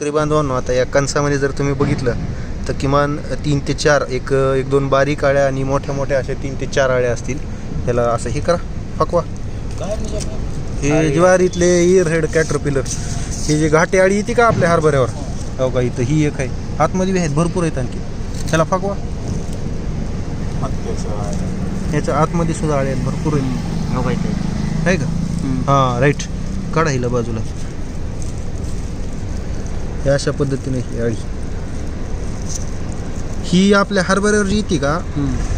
शेतकरी बांधवांनो आता या कणसामध्ये जर तुम्ही बघितलं तर किमान तीन ते चार एक एक दोन बारीक आळ्या आणि मोठ्या मोठ्या अशा तीन ते चार आळ्या असतील. त्याला असं हे करा फकवा हे ज्वारीतले इयर हेड कॅटरपिलर हे जे घाटे आळी येते का आपल्या हरभऱ्यावर? हो का इथं ही एक आहे. आतमध्ये बी आहेत भरपूर आहेत आणखी. त्याला फकवा ह्याच्या आतमध्ये सुद्धा आळे आहेत भरपूर आहेत. आहे का? हां राईट काढा हिला बाजूला. हे अशा पद्धतीने ही अळी. ही आपल्या हरभऱ्यावर जी येते का?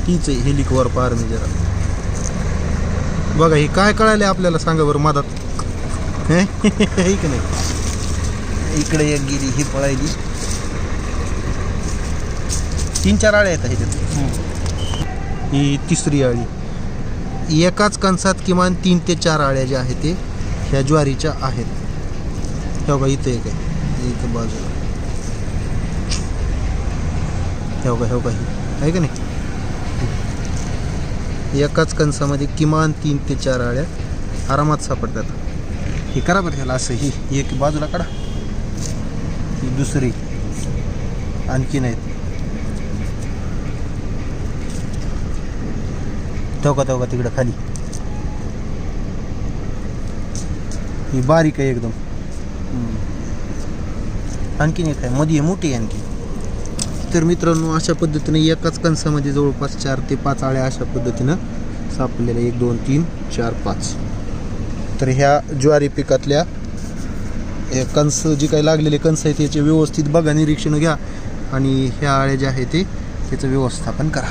तीच आहे हेलिकवर पार मी जरा बघा हे काय कळाले आपल्याला सांगा बरं मधात? की नाही? इकडे एक गेली ही पळायली तीन चार आळ्या आहेत ह्याच्यात ही तिसरी आळी. एकाच कणसात किमान तीन ते चार आळ्या ज्या आहेत ते ह्या ज्वारीच्या आहेत. हे बघा इथं एक आहे. इथं बाजूला. हो का हो का ही. आहे का नाही? एकाच कणसामध्ये किमान तीन ते चार आळ्या आरामात सापडतात. हे करा बरं ह्याला असं ही एक बाजूला काढा. ही दुसरी. आणखीन आहेत. ठोका ठोका तिकडं खाली. ही बारीक आहे एकदम. आणखीन एक आहे मध्ये मोठी आहे आणखी तर मित्रांनो अशा पद्धतीने एकाच कणसामध्ये जवळपास चार ते पाच आळ्या अशा पद्धतीनं सापडलेल्या एक दोन तीन चार पाच. तर ह्या ज्वारी पिकातल्या कणस जी काही लागलेले कणस आहेत त्याचे व्यवस्थित बघा निरीक्षण घ्या आणि ह्या आळ्या ज्या आहेत ते त्याचं व्यवस्थापन करा.